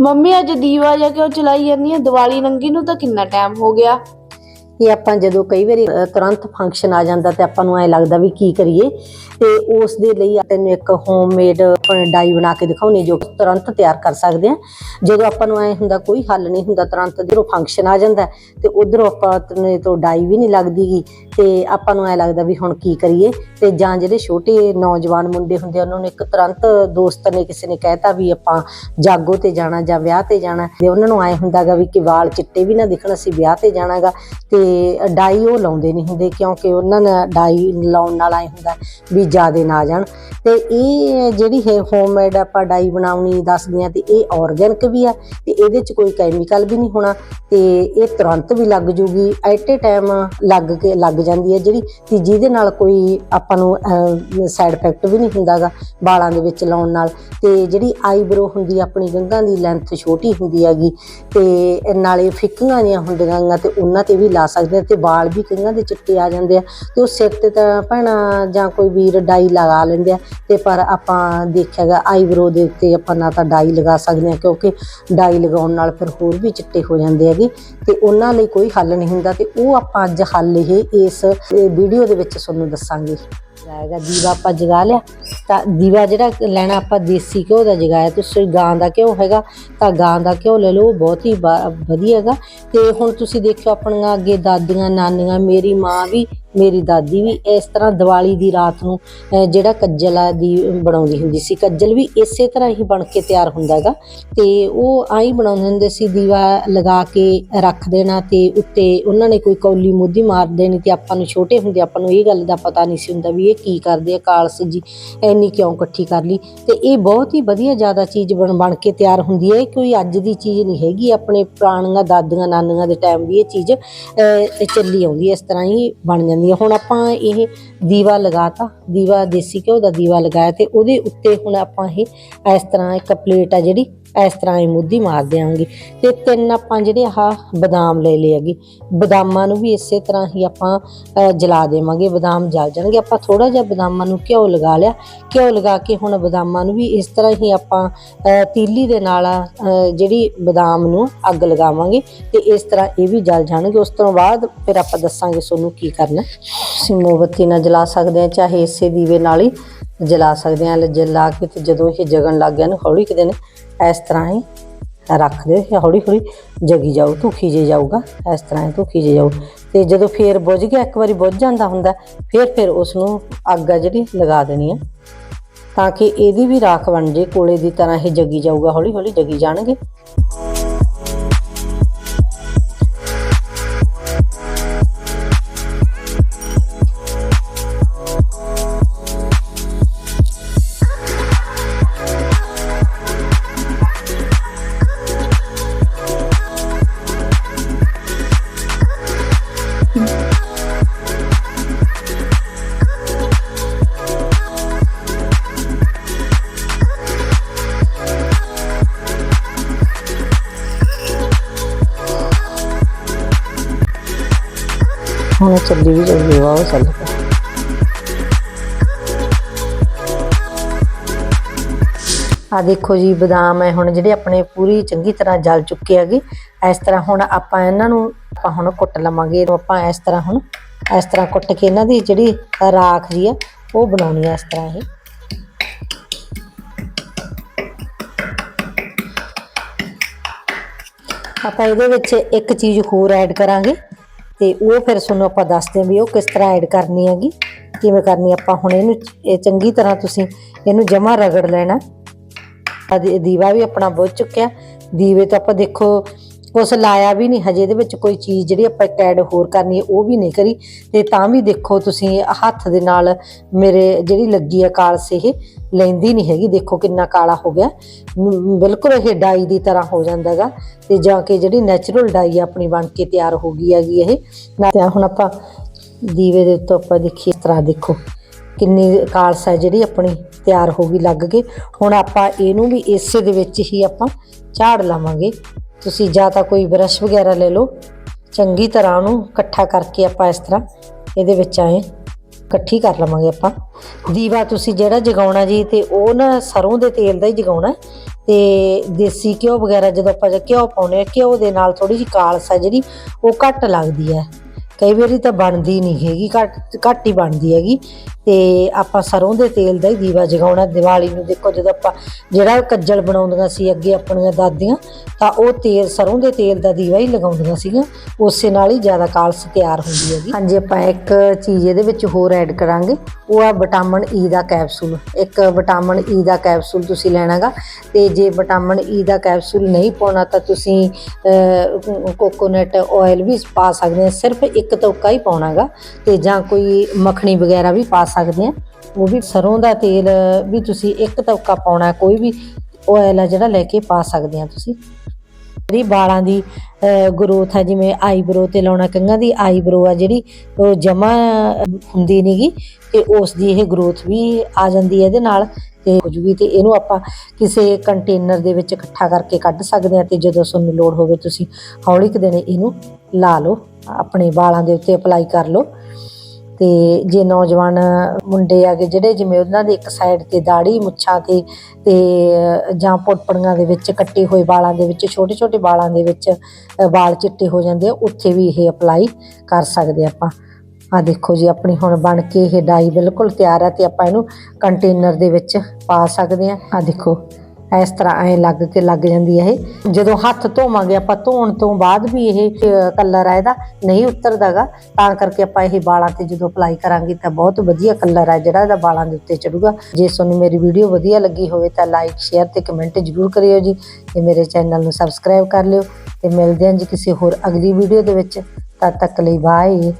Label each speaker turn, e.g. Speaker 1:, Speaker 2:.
Speaker 1: Mummy ਅੱਜ ਦੀਵਾ ਜਾਂ ਕਿਉਂ ਚਲਾਈ ਜਾਂਦੀ ਆ? ਦੀਵਾਲੀ ਲੰਗੀ ਨੂੰ ਤਾਂ ਕਿੰਨਾ ਟਾਈਮ ਹੋ ਗਿਆ?
Speaker 2: ਇਹ ਆਪਾਂ ਜਦੋਂ ਕਈ ਵਾਰੀ ਅ, ਤੁਰੰਤ ਫੰਕਸ਼ਨ ਆ ਜਾਂਦਾ ਤੇ ਆਪਾਂ ਨੂੰ ਐ ਲੱਗਦਾ ਵੀ ਕੀ ਕਰੀਏ। ਤੇ ਉਸ ਦੇ ਲਈ ਤੈਨੂੰ ਇੱਕ ਹੋਮਮੇਡ ਡਾਈ ਬਣਾ ਕੇ ਦਿਖਾਉਣੀ ਜੋ ਤੁਰੰਤ ਤਿਆਰ ਕਰ ਸਕਦੇ ਆ ਜਦੋਂ ਆਪਾਂ ਨੂੰ ਐ ਹੁੰਦਾ ਕੋਈ ਹੱਲ ਨਹੀਂ ਹੁੰਦਾ, ਤੁਰੰਤ ਜਦੋਂ ਫੰਕਸ਼ਨ ਆ ਜਾਂਦਾ ਤੇ ਉਧਰੋਂ ਆਪਾਂ ਤੋਂ ਡਾਈ ਵੀ ਨਹੀਂ ਲੱਗਦੀਗੀ ਤੇ ਆਪਾਂ ਨੂੰ ਐ ਲੱਗਦਾ ਵੀ ਹੁਣ ਕੀ ਕਰੀਏ ਤੇ ਜਾਂ ਜਿਹੜੇ ਛੋਟੇ ਨੌਜਵਾਨ ਮੁੰਡੇ ਹੁੰਦੇ ਉਹਨਾਂ ਨੂੰ ਇੱਕ ਤੁਰੰਤ ਦੋਸਤ ਨੇ ਕਿਸੇ ਨੇ ਕਹਿਤਾ ਵੀ ਆਪਾਂ ਜਾਗੋ ਤੇ ਜਾਣਾ ਜਾਂ ਵਿਆਹ ਤੇ ਜਾਣਾ ਤੇ ਉਹਨਾਂ ਨੂੰ ਐ ਹੁੰਦਾਗਾ ਵੀ ਕਿ ਵਾਲ ਚਿੱਟੇ ਵੀ ਨਾ ਦਿਖਣ, ਅਸੀਂ ਵਿਆਹ ਤੇ ਜਾਣਾਗਾ ਤੇ ਡਾਈ ਉਹ ਲਾਉਂਦੇ ਨਹੀਂ ਹੁੰਦੇ ਕਿਉਂਕਿ ਉਹਨਾਂ ਨੇ ਡਾਈ ਲਾਉਣ ਨਾਲ ਐ ਹੁੰਦਾ ਵੀ ਜਿਆਦੇ ਨਾ ਜਾਣ। ਤੇ ਇਹ ਜਿਹੜੀ ਹੈ ਹੋਮਮੇਡ ਆਪਾਂ ਡਾਈ ਬਣਾਉਣੀ ਦੱਸਦੇ ਆ ਤੇ ਇਹ ਆਰਗੈਨਿਕ ਵੀ ਆ ਤੇ ਇਹਦੇ ਚ ਕੋਈ ਕੈਮੀਕਲ ਵੀ ਨਹੀਂ ਹੋਣਾ ਤੇ ਇਹ ਤੁਰੰਤ ਵੀ ਲੱਗ ਜੂਗੀ ਐਟ ਏ ਟਾਈਮ ਲੱਗ ਕੇ ਲੱਗ ਜਾਂਦੀ ਹੈ ਜਿਹੜੀ ਕਿ ਜਿਹਦੇ ਨਾਲ ਕੋਈ ਆਪਾਂ ਨੂੰ ਸਾਈਡ ਇਫੈਕਟ ਵੀ ਨਹੀਂ ਹੁੰਦਾਗਾ ਵਾਲਾਂ ਦੇ ਵਿੱਚ ਲਾਉਣ ਨਾਲ ਤੇ ਜਿਹੜੀ ਆਈਬ੍ਰੋ ਹੁੰਦੀ ਆਪਣੀ ਗੰਘਾਂ ਦੀ ਲੈਂਥ ਛੋਟੀ ਹੁੰਦੀ ਹੈਗੀ ਤੇ ਨਾਲੇ ਫਿੱਕੀਆਂ ਜੀਆਂ ਹੁੰਦੀਆਂ ਗੀਆਂ ਤੇ ਉਹਨਾਂ ਤੇ ਵੀ ਲਾ ਸਕਦੇ ਆ ਤੇ ਵਾਲ ਵੀ ਕਈਆਂ ਦੇ ਚਿੱਟੇ ਆ ਜਾਂਦੇ ਆ ਤੇ ਉਹ ਸਿਰ ਤੇ ਤਾਂ ਭੈਣਾ ਜਾਂ ਕੋਈ ਵੀਰ ਡਾਈ ਲਗਾ ਲੈਂਦੇ ਆ ਤੇ ਪਰ ਆਪਾਂ ਦੇਖਿਆਗਾ ਆਈਬ੍ਰੋ ਦੇ ਉੱਤੇ ਆਪਾਂ ਨਾ ਤਾਂ ਡਾਈ ਲਗਾ ਸਕਦੇ ਆ ਕਿਉਂਕਿ ਡਾਈ ਲਗਾਉਣ ਨਾਲ ਫਿਰ ਹੋਰ ਵੀ ਚਿੱਟੇ ਹੋ ਜਾਂਦੇ ਹੈਗੇ। ਤੇ ਉਹਨਾਂ ਲਈ ਕੋਈ ਹੱਲ ਨਹੀਂ ਹੁੰਦਾ ਤੇ ਉਹ ਆਪਾਂ ਅੱਜ ਹੱਲ ਇਹ, ਇਸ ਵੀਡੀਓ ਦੇ ਵਿੱਚ ਤੁਹਾਨੂੰ ਦੱਸਾਂਗੇ। ਜਾਏਗਾ ਦੀਵਾ ਆਪਾਂ ਜਗਾ ਲਿਆ। ਤਾਂ ਦੀਵਾ ਜਿਹੜਾ ਲੈਣਾ ਆਪਾਂ ਦੇਸੀ ਘਿਓ ਦਾ ਜਗਾਇਆ। ਤੁਸੀਂ ਗਾਂ ਦਾ ਘਿਓ ਹੈਗਾ, ਤਾਂ ਗਾਂ ਦਾ ਘਿਓ ਲੈ ਲਓ, ਉਹ ਬਹੁਤ ਹੀ ਵਧੀਆ ਹੈਗਾ। ਤੇ ਹੁਣ ਤੁਸੀਂ ਦੇਖਿਓ ਆਪਣੀਆਂ ਅੱਗੇ ਦਾਦੀਆਂ, ਨਾਨੀਆਂ, ਮੇਰੀ ਮਾਂ ਵੀ ਮੇਰੀ ਦਾਦੀ ਵੀ ਇਸ ਤਰ੍ਹਾਂ ਦੀਵਾਲੀ ਦੀ ਰਾਤ ਨੂੰ ਜਿਹੜਾ ਕੱਜਲ ਆ ਦੀ ਬਣਾਉਂਦੀ ਹੁੰਦੀ ਸੀ, ਕੱਜਲ ਵੀ ਇਸੇ ਤਰ੍ਹਾਂ ਹੀ ਬਣ ਕੇ ਤਿਆਰ ਹੁੰਦਾ ਹੈਗਾ। ਤੇ ਉਹ ਆਈ ਬਣਾਉਂਦੇ ਹੁੰਦੇ ਸੀ, ਦੀਵਾ ਲਗਾ ਕੇ ਰੱਖ ਦੇਣਾ ਤੇ ਉੱਤੇ ਉਹਨਾਂ ਨੇ ਕੋਈ ਕੌਲੀ ਮੁੱਦੀ ਮਾਰ ਦੇਣੀ ਤੇ ਆਪਾਂ ਨੂੰ ਛੋਟੇ ਹੁੰਦੇ ਆਪਾਂ ਨੂੰ ਇਹ ਗੱਲ ਦਾ ਪਤਾ ਨਹੀਂ ਸੀ ਹੁੰਦਾ ਵੀ ਇਹ ਕੀ ਕਰਦੇ ਆ, ਕਾਲਸ ਜੀ ਐਨੀ ਕਿਉਂ ਇਕੱਠੀ ਕਰ ਲਈ। ਤੇ ਇਹ ਬਹੁਤ ਹੀ ਵਧੀਆ ਜ਼ਿਆਦਾ ਚੀਜ਼ ਬਣ ਬਣ ਕੇ ਤਿਆਰ ਹੁੰਦੀ ਹੈ, ਇਹ ਕੋਈ ਅੱਜ ਦੀ ਚੀਜ਼ ਨਹੀਂ ਹੈਗੀ, ਆਪਣੇ ਪੁਰਾਣੀਆਂ ਦਾਦੀਆਂ ਨਾਨੀਆਂ ਦੇ ਟਾਈਮ ਦੀ ਇਹ ਚੀਜ਼ ਚੱਲੀ ਆਉਂਦੀ ਇਸ ਤਰ੍ਹਾਂ ਹੀ ਬਣ ਜਾਂਦੀ ਹੈ ਹੁਣ ਆਪਾਂ ਇਹ ਦੀਵਾ ਲਗਾਤਾ, ਦੀਵਾ ਦੇਸੀ ਘਿਓ ਦਾ ਦੀਵਾ ਲਗਾਇਆ ਤੇ ਉਹਦੇ ਉੱਤੇ ਹੁਣ ਆਪਾਂ ਇਹ ਇਸ ਤਰ੍ਹਾਂ ਇੱਕ ਪਲੇਟ ਆ ਜਿਹੜੀ ਇਸ ਤਰ੍ਹਾਂ ਇਹ ਮੁੱਦੀ ਮਾਰ ਦਿਆਂਗੇ। ਤੇ ਤਿੰਨ ਆਪਾਂ ਜਿਹੜੇ ਆਹ ਬਦਾਮ ਲੈ ਲਏ ਹੈਗੇ, ਬਦਾਮਾਂ ਨੂੰ ਵੀ ਇਸੇ ਤਰ੍ਹਾਂ ਹੀ ਆਪਾਂ ਜਲਾ ਦੇਵਾਂਗੇ, ਬਦਾਮ ਜਲ ਜਾਣਗੇ। ਆਪਾਂ ਥੋੜਾ ਜਿਹਾ ਬਦਾਮਾਂ ਨੂੰ ਘਿਓ ਲਗਾ ਲਿਆ। ਘਿਓ ਲਗਾ ਕੇ ਹੁਣ ਬਦਾਮਾਂ ਨੂੰ ਵੀ ਇਸ ਤਰ੍ਹਾਂ ਹੀ ਆਪਾਂ ਤੀਲੀ ਦੇ ਨਾਲ ਜਿਹੜੀ ਬਦਾਮ ਨੂੰ ਅੱਗ ਲਗਾਵਾਂਗੇ ਤੇ ਇਸ ਤਰ੍ਹਾਂ ਇਹ ਵੀ ਜਲ ਜਾਣਗੇ। ਉਸ ਤੋਂ ਬਾਅਦ ਫਿਰ ਆਪਾਂ ਦੱਸਾਂਗੇ ਤੁਹਾਨੂੰ ਕੀ ਕਰਨਾ। ਅਸੀਂ ਮੋਮਬੱਤੀ ਨਾਲ ਜਲਾ ਸਕਦੇ ਹਾਂ, ਚਾਹੇ ਇਸੇ ਦੀਵੇ ਨਾਲ ਹੀ। ਜਲਾ ਸਕਦੇ ਹਾਂ ਜਲਾ ਕੇ ਤੇ ਜਦੋਂ ਇਹ ਜਗਣ ਲੱਗ ਗਿਆ ਨਾ, ਹੌਲੀ ਕਿ ਨੇ ਇਸ ਤਰ੍ਹਾਂ ਹੀ ਰੱਖ ਦੇ ਹੌਲੀ ਹੌਲੀ ਜਗੀ ਜਾਊ, ਧੁਖੀ ਜੇ ਜਾਊਗਾ, ਇਸ ਤਰ੍ਹਾਂ ਹੀ ਧੁਖੀ ਜੇ ਜਾਊ। ਤੇ ਜਦੋਂ ਫੇਰ ਬੁੱਝ ਗਿਆ, ਇੱਕ ਵਾਰੀ ਬੁੱਝ ਜਾਂਦਾ ਹੁੰਦਾ, ਫਿਰ ਫਿਰ ਉਸ ਨੂੰ ਅੱਗ ਆ ਜਿਹੜੀ ਲਗਾ ਦੇਣੀ ਹੈ ਤਾਂ ਕਿ ਇਹਦੀ ਵੀ ਰਾਖ ਬਣ ਜੇ, ਕੋਲੇ ਦੀ ਤਰ੍ਹਾਂ ਇਹ ਜਗੀ ਜਾਊਗਾ, ਹੌਲੀ ਹੌਲੀ ਜਗੀ ਜਾਣਗੇ। ਹੁਣ ਇਹ ਚੱਲੀ ਵੀ ਚੱਲੀ ਵਾ ਚੱਲ। ਪਿਆ ਆ ਦੇਖੋ ਜੀ, ਬਦਾਮ ਹੈ ਹੁਣ ਜਿਹੜੇ ਆਪਣੇ ਪੂਰੀ ਚੰਗੀ ਤਰ੍ਹਾਂ ਜਲ ਚੁੱਕੇ ਹੈਗੇ, ਇਸ ਤਰ੍ਹਾਂ ਹੁਣ ਆਪਾਂ ਇਹਨਾਂ ਨੂੰ, ਆਪਾਂ ਹੁਣ ਕੁੱਟ ਲਵਾਂਗੇ ਆਪਾਂ ਇਸ ਤਰ੍ਹਾਂ ਹੁਣ, ਇਸ ਤਰ੍ਹਾਂ ਕੁੱਟ ਕੇ ਇਹਨਾਂ ਦੀ ਜਿਹੜੀ ਰਾਖ ਜੀ ਆ, ਉਹ ਬਣਾਉਣੀ ਆ ਇਸ ਤਰ੍ਹਾਂ ਇਹ। ਆਪਾਂ ਇਹਦੇ ਵਿੱਚ ਇੱਕ ਚੀਜ਼ ਹੋਰ ਐਡ ਕਰਾਂਗੇ। ਤੇ ਉਹ ਫਿਰ ਤੁਹਾਨੂੰ ਆਪਾਂ ਦੱਸਦੇ ਹਾਂ ਵੀ ਉਹ ਕਿਸ ਤਰ੍ਹਾਂ ਐਡ ਕਰਨੀ ਹੈਗੀ, ਕਿਵੇਂ ਕਰਨੀ ਆਪਾਂ ਹੁਣ ਇਹਨੂੰ ਇਹ ਚੰਗੀ ਤਰ੍ਹਾਂ ਤੁਸੀਂ ਇਹਨੂੰ ਜਮਾ ਰਗੜ ਲੈਣਾ। ਦੀਵਾ ਵੀ ਆਪਣਾ ਬੁੱਝ ਚੁੱਕਿਆ। ਦੀਵੇ ਤੋਂ ਆਪਾਂ ਦੇਖੋ ਕੁਛ ਲਾਇਆ ਵੀ ਨਹੀਂ, ਹਜੇ ਇਹਦੇ ਵਿੱਚ ਕੋਈ ਚੀਜ਼ ਜਿਹੜੀ ਆਪਾਂ ਐਡ ਹੋਰ ਕਰਨੀ ਹੈ, ਉਹ ਵੀ ਨਹੀਂ ਕਰੀ। ਤੇ ਤਾਂ ਵੀ ਦੇਖੋ ਤੁਸੀਂ, ਹੱਥ ਦੇ ਨਾਲ ਮੇਰੇ ਜਿਹੜੀ ਲੱਗੀ ਹੈ ਕਾਲਸ ਇਹ, ਲੈਂਦੀ ਨਹੀਂ ਹੈਗੀ। ਦੇਖੋ ਕਿੰਨਾ ਕਾਲਾ ਹੋ ਗਿਆ। ਬਿਲਕੁਲ ਇਹ ਡਾਈ ਦੀ ਤਰ੍ਹਾਂ ਹੋ ਜਾਂਦਾਗਾ ਤੇ ਜਾਂ ਕਿ ਜਿਹੜੀ ਨੈਚੁਰਲ ਡਾਈ ਆਪਣੀ ਬਣ ਕੇ ਤਿਆਰ ਹੋ ਗਈ ਹੈਗੀ ਇਹ। ਤੇ ਹੁਣ ਆਪਾਂ ਦੀਵੇ ਦੇ ਉੱਤੇ ਆਪਾਂ ਦੇਖੀਏ, ਇਸ ਤਰ੍ਹਾਂ ਦੇਖੋ। ਕਿੰਨੀ ਕਾਲਸ ਹੈ ਜਿਹੜੀ ਆਪਣੀ ਤਿਆਰ ਹੋ ਗਈ, ਲੱਗ ਕੇ ਹੁਣ ਆਪਾਂ ਇਹਨੂੰ ਵੀ ਇਸੇ ਦੇ ਵਿੱਚ ਹੀ ਆਪਾਂ ਝਾੜ ਲਾਵਾਂਗੇ। ਤੁਸੀਂ ਜਾਂ ਤਾਂ ਕੋਈ ਬਰਸ਼ ਵਗੈਰਾ ਲੈ ਲਓ। ਚੰਗੀ ਤਰ੍ਹਾਂ ਉਹਨੂੰ ਇਕੱਠਾ ਕਰਕੇ ਆਪਾਂ ਇਸ ਤਰ੍ਹਾਂ ਇਹਦੇ ਵਿੱਚ ਆਏ ਇਕੱਠੀ ਕਰ ਲਵਾਂਗੇ ਆਪਾਂ। ਦੀਵਾ ਤੁਸੀਂ ਜਿਹੜਾ ਜਗਾਉਣਾ ਜੀ ਤੇ ਉਹ ਨਾ ਸਰੋਂ ਦੇ ਤੇਲ ਦਾ ਹੀ ਜਗਾਉਣਾ ਤੇ ਦੇਸੀ ਘਿਓ ਵਗੈਰਾ ਜਦੋਂ ਆਪਾਂ ਘਿਓ ਪਾਉਨੇ ਆ ਘਿਓ ਦੇ ਨਾਲ ਥੋੜੀ ਜਿਹੀ ਕਾਲਸ ਆ ਜਿਹੜੀ ਉਹ ਘੱਟ ਲੱਗਦੀ ਹੈ। ਕਈ ਵਾਰੀ ਤਾਂ ਬਣਦੀ ਨਹੀਂ ਹੈਗੀ, ਘੱਟ ਘੱਟ ਹੀ ਬਣਦੀ ਹੈਗੀ। ਤੇ ਆਪਾਂ ਸਰੋਂ ਦੇ ਤੇਲ ਦਾ ਹੀ ਦੀਵਾ ਜਗਾਉਣਾ, ਦੀਵਾਲੀ ਨੂੰ ਦੇਖੋ ਜਦੋਂ ਆਪਾਂ ਜਿਹੜਾ ਕੱਜਲ ਬਣਾਉਂਦੀਆਂ ਸੀ, ਅੱਗੇ ਆਪਣੀਆਂ ਦਾਦੀਆਂ, ਤਾਂ ਉਹ ਤੇਲ, ਸਰੋਂ ਦੇ ਤੇਲ ਦਾ ਦੀਵਾ ਹੀ ਲਗਾਉਂਦੀਆਂ ਸੀਗੀਆਂ। ਉਸੇ ਨਾਲ ਹੀ ਜ਼ਿਆਦਾ ਕਾਲਸ ਤਿਆਰ ਹੁੰਦੀ ਹੈਗੀ। ਹਾਂਜੀ, ਆਪਾਂ ਇੱਕ ਚੀਜ਼ ਇਹਦੇ ਵਿੱਚ ਹੋਰ ਐਡ ਕਰਾਂਗੇ। ਉਹ ਆ ਵਿਟਾਮਿਨ ਈ ਦਾ ਕੈਪਸੂਲ। ਇੱਕ ਵਿਟਾਮਿਨ ਈ ਦਾ ਕੈਪਸੂਲ ਤੁਸੀਂ ਲੈਣਾਗਾ। ਤੇ ਜੇ ਵਿਟਾਮਿਨ ਈ ਦਾ ਕੈਪਸੂਲ ਨਹੀਂ ਪਾਉਣਾ, ਤਾਂ ਤੁਸੀਂ ਕੋਕੋਨਟ ਆਇਲ ਵੀ ਪਾ ਸਕਦੇ ਆ ਸਿਰਫ ਇੱਕ ਇੱਕ ਤੌਕਾ ਹੀ ਪਾਉਣਾਗਾ ਤੇ ਜਾਂ ਕੋਈ ਮੱਖਣੀ ਵਗੈਰਾ ਵੀ ਪਾ ਸਕਦੇ ਆ। ਉਹ ਵੀ ਸਰੋਂ ਦਾ ਤੇਲ ਵੀ ਤੁਸੀਂ ਇੱਕ ਤੌਕਾ ਪਾਉਣਾ, ਕੋਈ ਵੀ ਆਇਲ ਆ ਜਿਹੜਾ ਲੈ ਕੇ ਪਾ ਸਕਦੇ ਆ ਤੁਸੀਂ। ਜਿਹੜੀ ਵਾਲਾਂ ਦੀ ਗਰੋਥ ਹੈ ਜਿਵੇਂ ਆਈਬ੍ਰੋ ਤੇ ਲਾਉਣਾ, ਕੰਗਾਂ ਦੀ ਆਈਬ੍ਰੋ ਆ ਜਿਹੜੀ, ਉਹ ਜਮਾ ਹੁੰਦੀ ਨਹੀਂਗੀ ਤੇ ਉਸ ਦੀ ਇਹ ਗਰੋਥ ਵੀ ਆ ਜਾਂਦੀ ਹੈ ਇਹਦੇ ਨਾਲ ਤੇ ਕੁਝ ਵੀ ਤੇ ਇਹਨੂੰ ਆਪਾਂ ਕਿਸੇ ਕੰਟੇਨਰ ਦੇ ਵਿੱਚ ਇਕੱਠਾ ਕਰਕੇ ਕੱਢ ਸਕਦੇ ਆ ਤੇ ਜਦੋਂ ਤੁਹਾਨੂੰ ਲੋੜ ਹੋਵੇ ਤੁਸੀਂ ਹੌਲੀ ਕੁ ਦਿਨ ਇਹਨੂੰ ਲਾ ਲਓ, ਆਪਣੇ ਵਾਲਾਂ ਦੇ ਉੱਤੇ ਅਪਲਾਈ ਕਰ ਲਓ। ਤੇ ਜੇ ਨੌਜਵਾਨ ਮੁੰਡੇ ਆਗੇ ਜਿਹੜੇ ਜਿਵੇਂ ਉਹਨਾਂ ਦੇ ਇੱਕ ਸਾਈਡ ਤੇ ਦਾੜੀ ਮੁੱਛਾਂ ਤੇ ਤੇ ਜਾਂ ਪੁੱਟਪੜੀਆਂ ਦੇ ਵਿੱਚ ਕੱਟੇ ਹੋਏ ਵਾਲਾਂ ਦੇ ਵਿੱਚ ਛੋਟੇ ਛੋਟੇ ਵਾਲਾਂ ਦੇ ਵਿੱਚ ਅ, ਵਾਲ ਚਿੱਟੇ ਹੋ ਜਾਂਦੇ ਆ ਉੱਥੇ ਵੀ ਇਹ ਅਪਲਾਈ ਕਰ ਸਕਦੇ ਆਪਾਂ। ਆ ਦੇਖੋ ਜੀ ਆਪਣੀ ਹੁਣ ਬਣ ਕੇ ਇਹ ਡਾਈ ਬਿਲਕੁਲ ਤਿਆਰ ਹੈ ਤੇ ਆਪਾਂ ਇਹਨੂੰ ਕੰਟੇਨਰ ਦੇ ਵਿੱਚ ਪਾ ਸਕਦੇ ਆ। ਆ ਦੇਖੋ। ਇਸ ਤਰ੍ਹਾਂ ਐ ਲੱਗ ਕੇ ਲੱਗ ਜਾਂਦੀ ਹੈ ਇਹ। ਜਦੋਂ ਹੱਥ ਧੋਵਾਂਗੇ, ਆਪਾਂ ਧੋਣ ਤੋਂ ਬਾਅਦ ਵੀ ਇਹ ਕਲਰ ਹੈ ਇਹਦਾ, ਨਹੀਂ ਉਤਰਦਾਗਾ। ਤਾਂ ਕਰਕੇ ਆਪਾਂ ਇਹ ਵਾਲਾਂ ਤੇ ਜਦੋਂ ਅਪਲਾਈ ਕਰਾਂਗੇ ਤਾਂ ਬਹੁਤ ਵਧੀਆ ਕਲਰ ਹੈ ਜਿਹੜਾ ਇਹਦਾ ਵਾਲਾਂ ਦੇ ਉੱਤੇ ਚੜੂਗਾ। ਜੇ ਤੁਹਾਨੂੰ ਮੇਰੀ ਵੀਡੀਓ ਵਧੀਆ ਲੱਗੀ ਹੋਵੇ ਤਾਂ ਲਾਈਕ ਸ਼ੇਅਰ ਤੇ ਕਮੈਂਟ ਜ਼ਰੂਰ ਕਰਿਓ ਜੀ ਤੇ ਮੇਰੇ ਚੈਨਲ ਨੂੰ ਸਬਸਕ੍ਰਾਈਬ ਕਰ ਲਿਓ ਤੇ ਮਿਲਦੇ ਹਾਂ ਜੀ ਕਿਸੇ ਹੋਰ ਅਗਲੀ ਵੀਡੀਓ ਦੇ ਵਿੱਚ। ਤਦ ਤੱਕ ਲਈ ਬਾਏ